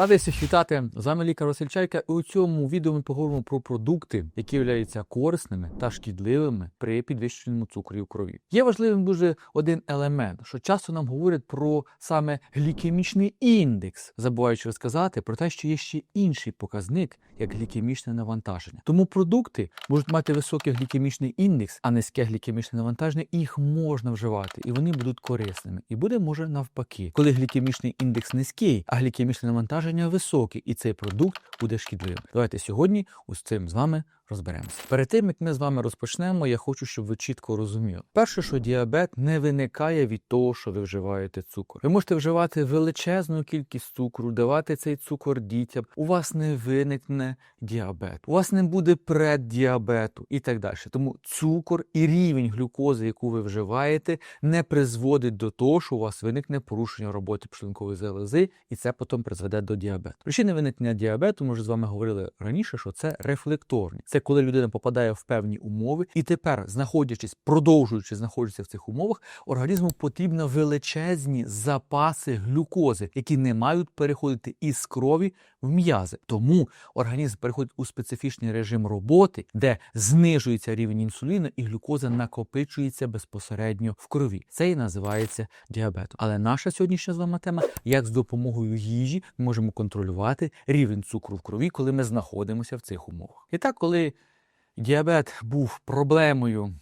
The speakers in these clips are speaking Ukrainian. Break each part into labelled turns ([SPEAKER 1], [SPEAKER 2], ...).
[SPEAKER 1] Радий всіх вітати. З вами лікар Василь Чайка. І у цьому відео ми поговоримо про продукти, які являються корисними та шкідливими при підвищеному цукрі у крові. Є важливим дуже один елемент, що часто нам говорять про саме глікемічний індекс, забуваючи розказати про те, що є ще інший показник, як глікемічне навантаження. Тому продукти можуть мати високий глікемічний індекс, а низьке глікемічне навантаження, їх можна вживати, і вони будуть корисними. І буде може навпаки, коли глікемічний індекс низький, а глікемічне навантаження високе, і цей продукт буде шкідливим. Давайте сьогодні з цим з вами розберемося. Перед тим як ми з вами розпочнемо, я хочу, щоб ви чітко розуміли. Перше, що діабет не виникає від того, що ви вживаєте цукор. Ви можете вживати величезну кількість цукру, давати цей цукор дітям. У вас не виникне діабет, у вас не буде преддіабету і так далі. Тому цукор і рівень глюкози, яку ви вживаєте, не призводить до того, що у вас виникне порушення роботи пшлункової залози, і це потім призведе до діабету. Причини виникнення діабету, ми вже з вами говорили раніше, що це рефлекторні. Це коли людина попадає в певні умови, і тепер, знаходячись, продовжуючи знаходитися в цих умовах, організму потрібно величезні запаси глюкози, які не мають переходити із крові в м'язи. Тому організм переходить у специфічний режим роботи, де знижується рівень інсуліну і глюкоза накопичується безпосередньо в крові. Це і називається діабетом. Але наша сьогоднішня з вами тема, як з допомогою їжі ми можемо контролювати рівень цукру в крові, коли ми знаходимося в цих умовах. І так, коли діабет був проблемою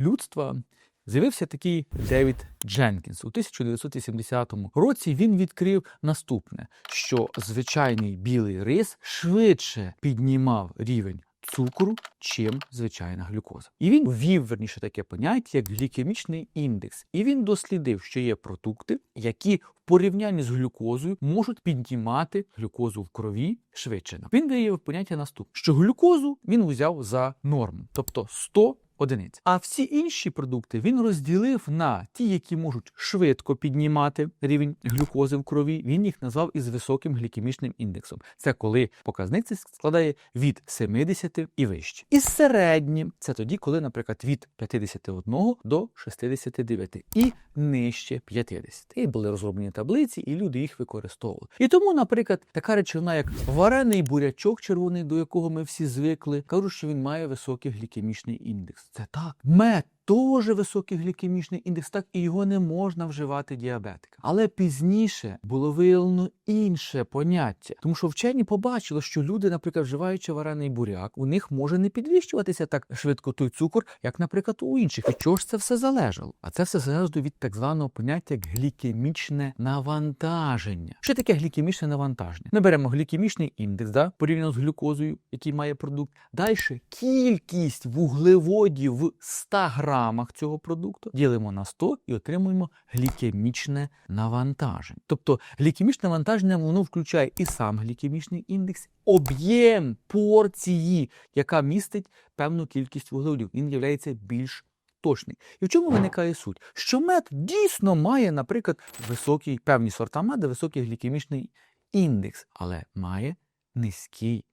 [SPEAKER 1] людства. З'явився такий Девід Дженкінс у 1970 році. Він відкрив наступне: що звичайний білий рис швидше піднімав рівень цукру, чим звичайна глюкоза. І він ввів верніше таке поняття, як глікемічний індекс. І він дослідив, що є продукти, які в порівнянні з глюкозою можуть піднімати глюкозу в крові швидше. Він виявив поняття наступне, що глюкозу він взяв за норму, тобто 100 одиниць. А всі інші продукти він розділив на ті, які можуть швидко піднімати рівень глюкози в крові. Він їх назвав із високим глікемічним індексом. Це коли показник складає від 70 і вище. І середнім це тоді, коли, наприклад, від 51 до 69 і нижче 50. І були розроблені таблиці, і люди їх використовували. І тому, наприклад, така речовина, як варений бурячок червоний, до якого ми всі звикли, кажуть, що він має високий глікемічний індекс. Це так. Мед теж високий глікемічний індекс, так і його не можна вживати діабетикам. Але пізніше було виявлено інше поняття, тому що вчені побачили, що люди, наприклад, вживаючи варений буряк, у них може не підвищуватися так швидко той цукор, як, наприклад, у інших. Від чого ж це все залежало? А це все залежало від так званого поняття як глікемічне навантаження. Що таке глікемічне навантаження? Ми беремо глікемічний індекс, да, порівняно з глюкозою, який має продукт. Далі кількість вуглеводів в 100 грамах цього продукту ділимо на 100 і отримуємо глікемічне навантаження. Тобто глікемічне навантаження воно включає і сам глікемічний індекс, об'єм порції, яка містить певну кількість вуглеводів. Він є більш точний. І в чому виникає суть? Що мед дійсно має, наприклад, високий певні сорта меду, високий глікемічний індекс, але має низький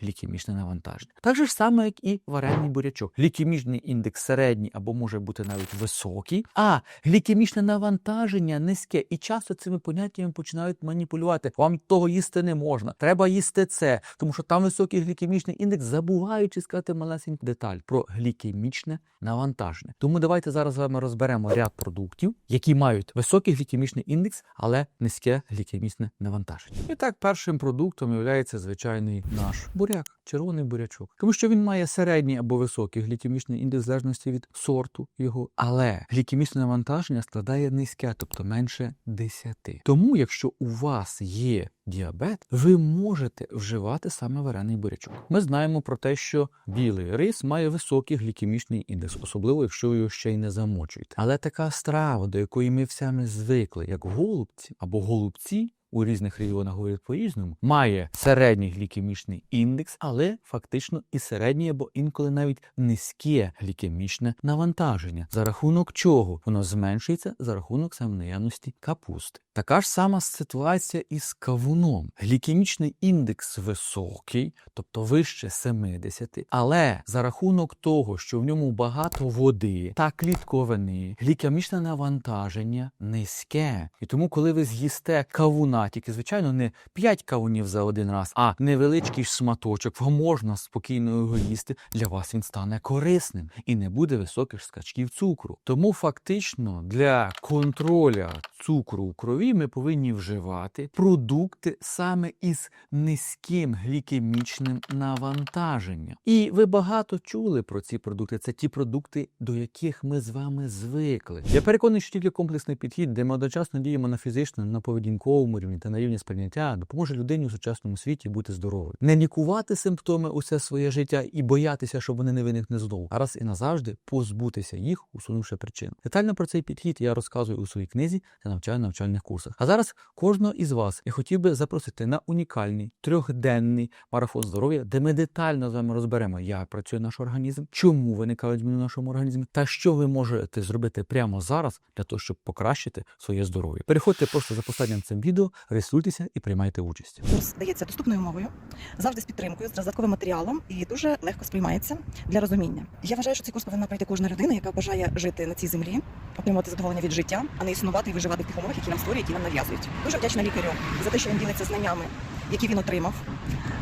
[SPEAKER 1] глікемічне навантаження. Так же ж саме, як і варений бурячок. Глікемічний індекс середній або може бути навіть високий, а глікемічне навантаження низьке. І часто цими поняттями починають маніпулювати. Вам того їсти не можна. Треба їсти це, тому що там високий глікемічний індекс, забуваючи сказати малесеньку деталь про глікемічне навантаження. Тому давайте зараз з вами розберемо ряд продуктів, які мають високий глікемічний індекс, але низьке глікемічне навантаження. І так, першим продуктом є звичайний наш буряк, червоний бурячок, тому що він має середній або високий глікемічний індекс в залежності від сорту його, але глікемічне навантаження складає низьке, тобто менше 10. Тому, якщо у вас є діабет, ви можете вживати саме варений бурячок. Ми знаємо про те, що білий рис має високий глікемічний індекс, особливо якщо його ще й не замочуєте. Але така страва, до якої ми всями звикли, як голубці або голубці у різних регіонах говорять по-різному, має середній глікемічний індекс, але фактично і середнє, або інколи навіть низьке глікемічне навантаження. За рахунок чого воно зменшується за рахунок саме наявності капусти. Така ж сама ситуація із кавуном. Глікемічний індекс високий, тобто вище 70, але за рахунок того, що в ньому багато води та клітковини, глікемічне навантаження низьке. І тому, коли ви з'їсте кавуна, тільки звичайно не 5 кавунів за один раз, а невеличкий шматочок, можна спокійно його їсти. Для вас він стане корисним і не буде високих скачків цукру. Тому фактично для контроля цукру в крові ми повинні вживати продукти саме із низьким глікемічним навантаженням. І ви багато чули про ці продукти. Це ті продукти, до яких ми з вами звикли. Я переконаний, що тільки комплексний підхід, де ми одночасно діємо на фізичному, на поведінковому рівні та на рівні сприйняття, допоможе людині у сучасному світі бути здоровою. Не лікувати симптоми усе своє життя і боятися, щоб вони не виникли знову, а раз і назавжди позбутися їх, усунувши причину. Детально про цей підхід я розказую у своїй книзі навчаю на навчальних курсах. А зараз кожного із вас я хотів би запросити на унікальний трьохденний марафон здоров'я, де ми детально з вами розберемо, як працює наш організм, чому виникають зміни в нашому організмі, та що ви можете зробити прямо зараз для того, щоб покращити своє здоров'я. Переходьте просто за посадням цим відео, реєструйтеся і приймайте участь.
[SPEAKER 2] Курс дається доступною мовою, завжди з підтримкою, з додатковим матеріалом і дуже легко сприймається для розуміння. Я вважаю, що цей курс повинна пройти кожна людина, яка бажає жити на цій землі, отримувати задоволення від життя, а не існувати і виживати в тих умовах, які нам створюють, які нам нав'язують. Дуже вдячна лікарю за те, що він ділиться знаннями, які він отримав,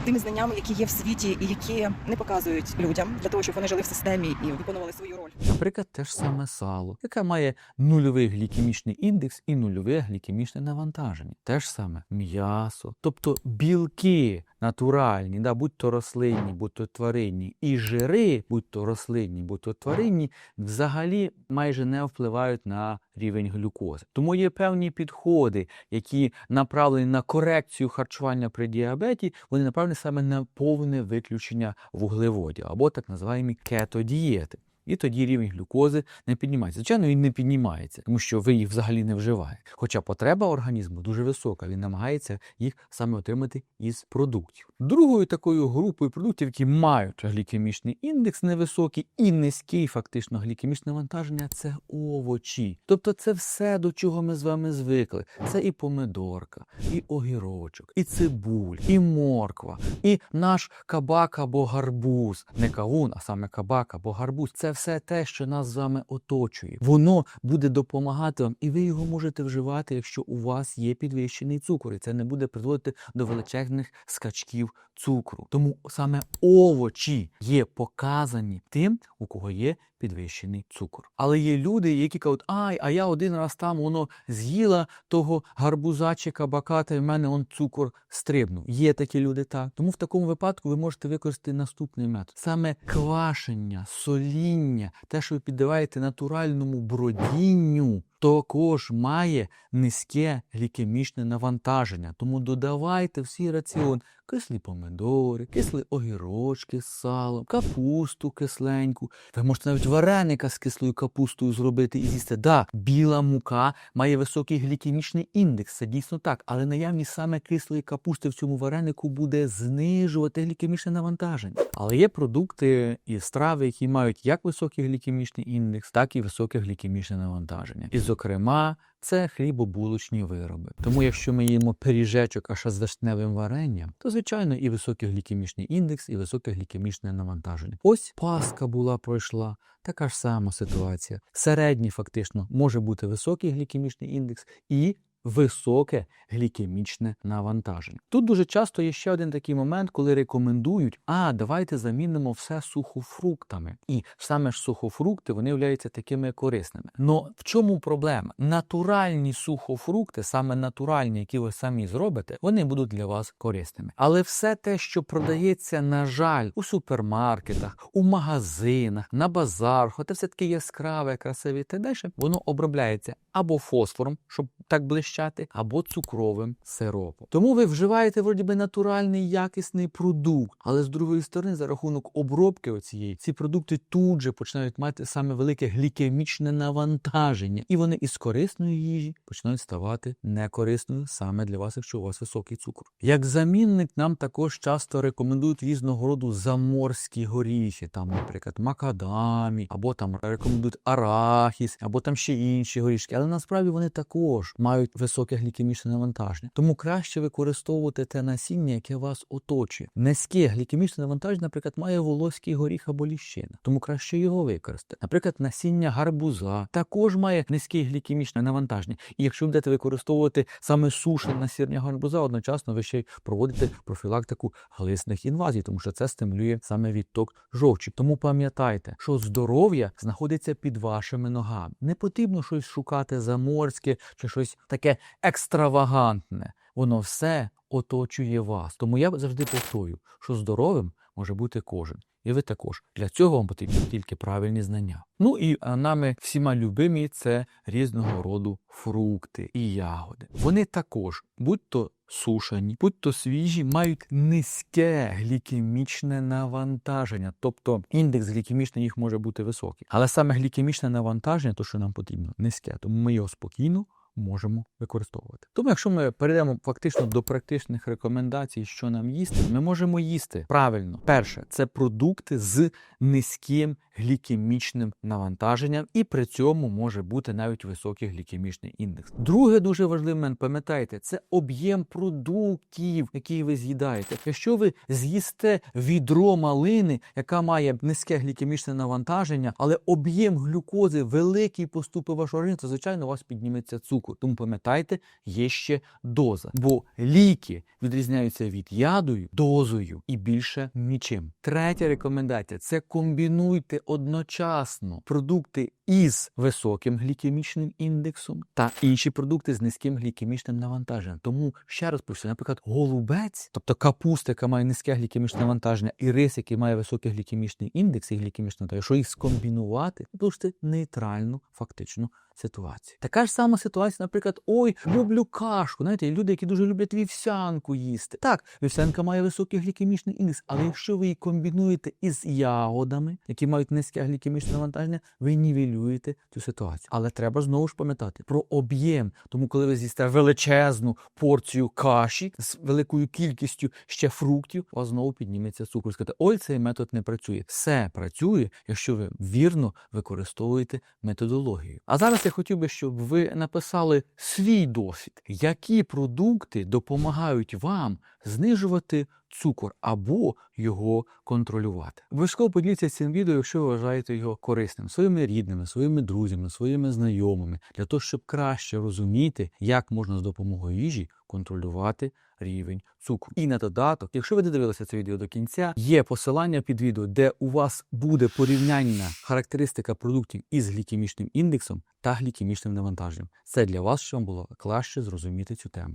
[SPEAKER 2] тими знаннями, які є в світі і які не показують людям для того, щоб вони жили в системі і виконували свою роль.
[SPEAKER 1] Наприклад, те ж саме сало, яке має нульовий глікемічний індекс і нульове глікемічне навантаження. Те ж саме м'ясо, тобто білки натуральні, да, будь то рослинні, будь то тваринні, і жири, будь то рослинні, будь то тваринні, взагалі майже не впливають на рівень глюкози. Тому є певні підходи, які направлені на корекцію харчування при діабеті, вони направлені саме на повне виключення вуглеводів або так називаємо кетодієти. І тоді рівень глюкози не піднімається. Звичайно, він не піднімається, тому що ви їх взагалі не вживаєте. Хоча потреба організму дуже висока, він намагається їх саме отримати із продуктів. Другою такою групою продуктів, які мають глікемічний індекс невисокий і низький фактично глікемічне навантаження, це овочі. Тобто це все, до чого ми з вами звикли. Це і помидорка, і огірочок, і цибуль, і морква, і наш кабак або гарбуз. Не кавун, а саме кабак або гарбуз. Це все те, що нас з вами оточує. Воно буде допомагати вам, і ви його можете вживати, якщо у вас є підвищений цукор. І це не буде призводити до величезних скачків цукру. Тому саме овочі є показані тим, у кого є підвищений цукор. Але є люди, які кажуть, ай, а я один раз там воно з'їла того гарбуза чи кабака, та в мене он цукор стрибнув. Є такі люди, так. Тому в такому випадку ви можете використати наступний метод: саме квашення, соління, те, що ви піддаваєте натуральному бродінню. Також має низьке глікемічне навантаження, тому додавайте в свій раціон кислі помидори, кислі огірочки з салом, капусту кисленьку. Ви можете навіть вареника з кислою капустою зробити і з'їсти. Да, біла мука має високий глікемічний індекс, це дійсно так, але наявність саме кислої капусти в цьому варенику буде знижувати глікемічне навантаження. Але є продукти і страви, які мають як високий глікемічний індекс, так і високе глікемічне навантаження. І, зокрема, це хлібобулочні вироби. Тому, якщо ми їмо пиріжечок аж з вишневим варенням, то звичайно і високий глікемічний індекс, і високе глікемічне навантаження. Ось паска була пройшла. Така ж сама ситуація. Середній фактично може бути високий глікемічний індекс і високе глікемічне навантаження. Тут дуже часто є ще один такий момент, коли рекомендують, а давайте замінимо все сухофруктами. І саме ж сухофрукти вони являються такими корисними. Но в чому проблема? Натуральні сухофрукти, саме натуральні, які ви самі зробите, вони будуть для вас корисними. Але все те, що продається, на жаль, у супермаркетах, у магазинах, на базарах, це все таке яскраве, красиве і так далі, воно обробляється або фосфором, щоб так блищати, або цукровим сиропом. Тому ви вживаєте вроді би натуральний якісний продукт, але з другої сторони, за рахунок обробки оцієї, ці продукти тут же починають мати саме велике глікемічне навантаження, і вони із корисної їжі починають ставати некорисною саме для вас, якщо у вас високий цукор. Як замінник нам також часто рекомендують різного роду заморські горіхи, там, наприклад, макадамі, або там рекомендують арахіс, або там ще інші горішки. Але насправді вони також мають високе глікемічне навантаження. Тому краще використовувати те насіння, яке вас оточує. Низьке глікемічне навантаження, наприклад, має волоський горіх або ліщина, тому краще його використати. Наприклад, насіння гарбуза також має низьке глікемічне навантаження. І якщо будете використовувати саме сушене насіння гарбуза, одночасно ви ще й проводите профілактику глисних інвазій, тому що це стимулює саме відток жовчі. Тому пам'ятайте, що здоров'я знаходиться під вашими ногами. Не потрібно щось шукати заморське чи щось таке екстравагантне. Воно все оточує вас. Тому я завжди повторюю, що здоровим може бути кожен. І ви також. Для цього вам потрібні тільки правильні знання. Ну і нами всіма любимі це різного роду фрукти і ягоди. Вони також, будь-то сушені, будь-то свіжі, мають низьке глікемічне навантаження. Тобто індекс глікемічний їх може бути високий. Але саме глікемічне навантаження, то що нам потрібно, низьке. Тому ми його спокійно можемо використовувати. Тому, якщо ми перейдемо фактично до практичних рекомендацій, що нам їсти, ми можемо їсти правильно. Перше, це продукти з низьким глікемічним навантаженням, і при цьому може бути навіть високий глікемічний індекс. Друге дуже важливий момент, пам'ятайте, це об'єм продуктів, які ви з'їдаєте. Якщо ви з'їсте відро малини, яка має низьке глікемічне навантаження, але об'єм глюкози великий поступить в ваш організм, то звичайно у вас підніметься цукор. Тому пам'ятайте, є ще доза. Бо ліки відрізняються від ядою, дозою і більше нічим. Третя рекомендація це комбінуйте одночасно продукти із високим глікемічним індексом та інші продукти з низьким глікемічним навантаженням. Тому ще раз повторюю, наприклад, голубець, тобто капуста, яка має низьке глікемічне навантаження, і рис, який має високий глікемічний індекс і глікемічне навантаження, якщо їх скомбінувати, то нейтральну фактичну ситуацію. Така ж сама ситуація, наприклад, ой, люблю кашку. Знаєте, люди, які дуже люблять вівсянку їсти. Так, вівсянка має високий глікемічний індекс, але якщо ви її комбінуєте із ягодами, які мають низьке глікемічне навантаження, ви нівелюєте цю ситуацію. Але треба знову ж пам'ятати про об'єм. Тому, коли ви з'їсте величезну порцію каші з великою кількістю ще фруктів, у вас знову підніметься цукор. Скажете, ой, цей метод не працює. Все працює, якщо ви вірно використовуєте методологію. А зараз я хотів би, щоб ви написали свій досвід, які продукти допомагають вам знижувати цукор або його контролювати. Обов'язково поділіться цим відео, якщо ви вважаєте його корисним своїми рідними, своїми друзями, своїми знайомими, для того, щоб краще розуміти, як можна з допомогою їжі контролювати рівень цукру. І на додаток, якщо ви додивилися це відео до кінця, є посилання під відео, де у вас буде порівняння характеристика продуктів із глікемічним індексом та глікемічним навантаженням. Це для вас, щоб вам було краще зрозуміти цю тему.